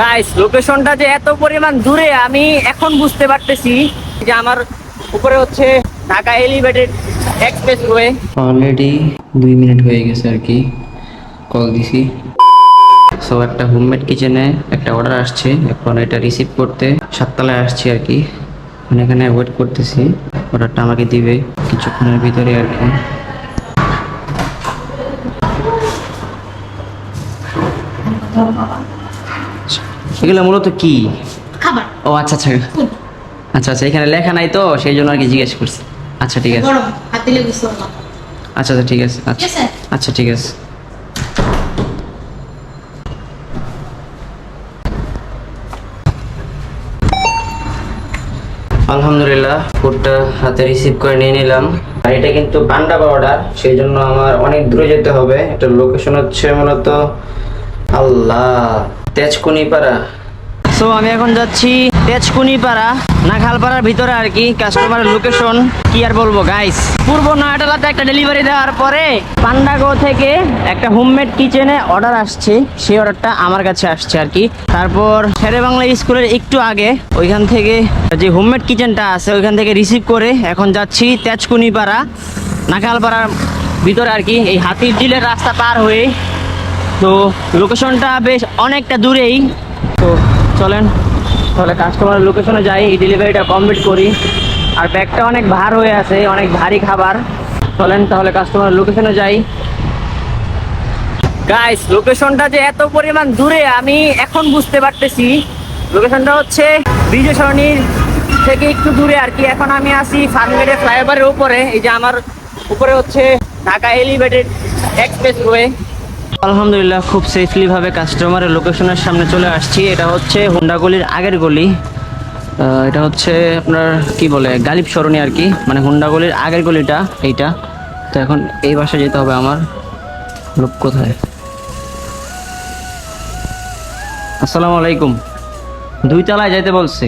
Guys লোকেশনটা যে এত পরিমাণ দূরে আমি এখন বুঝতে পারতেছি যে আমার উপরে হচ্ছে Dhaka elevated expressway already দুই মিনিট হয়ে গেছে আর কি কল দিছি। সো একটা হোমমেড কিচেনে একটা অর্ডার আসছে এখন এটা রিসিভ করতে সাততলায় আসছি আর কি। মানে এখানে ওয়েট করতেছি অর্ডারটা আমাকে দিবে কিছুক্ষণের ভিতরে আর কি। এগুলো মূলত কি? খাবার। ও আচ্ছা আচ্ছা। আচ্ছা আচ্ছা এখানে লেখা নাই তো সেই জন্য আর কি জিজ্ঞেস করছি। আচ্ছা ঠিক আছে। আচ্ছা আচ্ছা ঠিক আছে। আচ্ছা। ঠিক আছে? আচ্ছা ঠিক আছে। আলহামদুলিল্লাহ ফুডটা হাতে রিসিভ করে নিয়ে নিলাম। আর এটা কিন্তু পান্ডা অর্ডার সেই জন্য আমার অনেক দূরে যেতে হবে। এটা লোকেশন হচ্ছে মূলত আল্লাহ। তেজকুনিপাড়া। সো আমি এখন যাচ্ছি তেজকুনিপাড়া, নাখালপাড়ার ভিতরে আর কি কাস্টমারের লোকেশন কি আর বলব গাইস পূর্ব নয়টালাতে একটা ডেলিভারি দেওয়ার পরে পান্ডাগো থেকে একটা হোমমেড কিচেনে অর্ডার আসছে। সেই অর্ডারটা আমার কাছে আসছে আর কি। তারপর শেরে বাংলা স্কুলের একটু আগে ওইখান থেকে যে হোমমেড কিচেনটা আছে, ওইখান থেকে রিসিভ করে এখন যাচ্ছি তেজকুনিপাড়া, নাখালপাড়ার ভিতরে আর কি। এই হাতির ঝিলের রাস্তা পার হয়ে তো লোকেশনটা বেশ অনেকটা দূরেই। তো চলেন, তাহলে কাস্টমারের লোকেশনে যাই এই ডেলিভারিটা কমপ্লিট করি। আর ব্যাগটা অনেক ভার হয়ে আছে, অনেক ভারী খাবার। চলেন, তাহলে কাস্টমারের লোকেশনে যাই। গাইস লোকেশনটা যে এত পরিমাণ দূরে, আমি এখন বুঝতে পারতেছি। লোকেশনটা হচ্ছে বিজয় সরণির থেকে একটু দূরে আর কি। এখন আমি আছি ফার্মগেটের ফ্লাইওভারের উপরে। এই যে আমার উপরে হচ্ছে ঢাকা এলিভেটেড এক্সপ্রেস ওয়ে আলহামদুলিল্লাহ, খুব সেফলি ভাবে কাস্টমারের লোকেশনের সামনে চলে আসছি। এটা হচ্ছে হুন্ডা গলির আগের গলি। এটা হচ্ছে আপনার কি বলে, গালিব সরণি আর কি। মানে হুন্ডা গলির আগের গলিটা, এইটা। তো এখন এই বাসায় যেতে হবে আমার। লোক কোথায়? আসসালামু আলাইকুম। দুই তলায় যাইতে বলছে।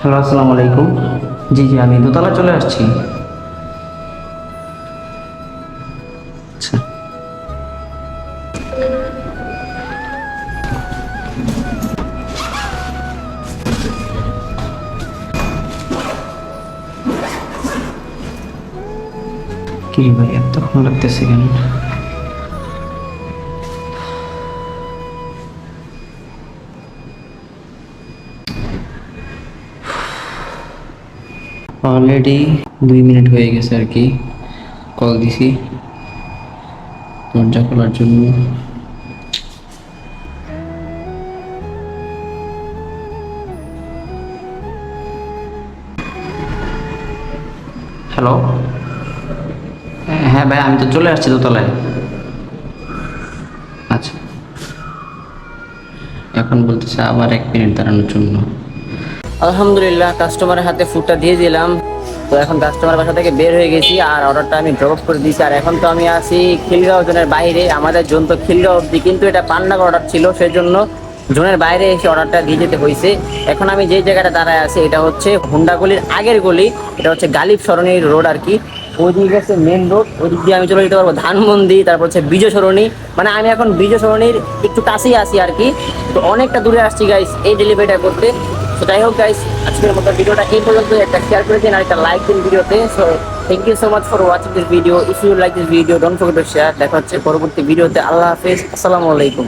হ্যালো আসসালামু আলাইকুম জি জি আমি দোতলা চলে আসছি। আচ্ছা। কি ভাই এতক্ষণ লাগতেছে কেন? অলরেডি দুই মিনিট হয়ে গেছে আর কি। কল দিছি। দরজা খোলার জন্য। হ্যালো হ্যাঁ ভাই, আমি তো চলে আসছি দোতলায়। আচ্ছা। এখন বলতেছে আবার এক মিনিট দাঁড়ানোর জন্য। আলহামদুলিল্লাহ কাস্টমারের হাতে ফুডটা দিয়ে দিলাম। তো এখন কাস্টমার বাসা থেকে বের হয়ে গেছি আর অর্ডারটা আমি ড্রপ করে দিয়েছি। আর এখন তো আমি আছি খিলগাঁও জোনের বাইরে। আমাদের জোন তো খিলগাঁও অব্দি কিন্তু এটা পান্নার অর্ডার ছিল সেই জন্য জোনের বাইরে এসে অর্ডারটা দিয়ে যেতে হয়েছে। এখন আমি যে জায়গাটা দাঁড়ায় আছি, এটা হচ্ছে হুন্ডা গলির আগের গলি। এটা হচ্ছে গালিব সরণির রোড আর কি। ওই দিকে হচ্ছে মেন রোড ওই দিক দিয়ে আমি চলে যেতে পারব ধানমন্দি তারপর হচ্ছে বিজয় সরণি মানে আমি এখন বিজয় সরণির একটু কাছেই আসি আর কি। তো অনেকটা দূরে আসছি গাইস এই ডেলিভারিটা করতে। তো যাই হোক গাইস আজকের মতো ভিডিওটা এই পর্যন্ত। একটা শেয়ার করে দিন আর একটা লাইক দিন ভিডিওতে। So thank you so much for watching this video if you like this video don't forget to share দেখা হচ্ছে পরবর্তী ভিডিওতে আল্লাহ হাফেজ। আসসালামু আলাইকুম।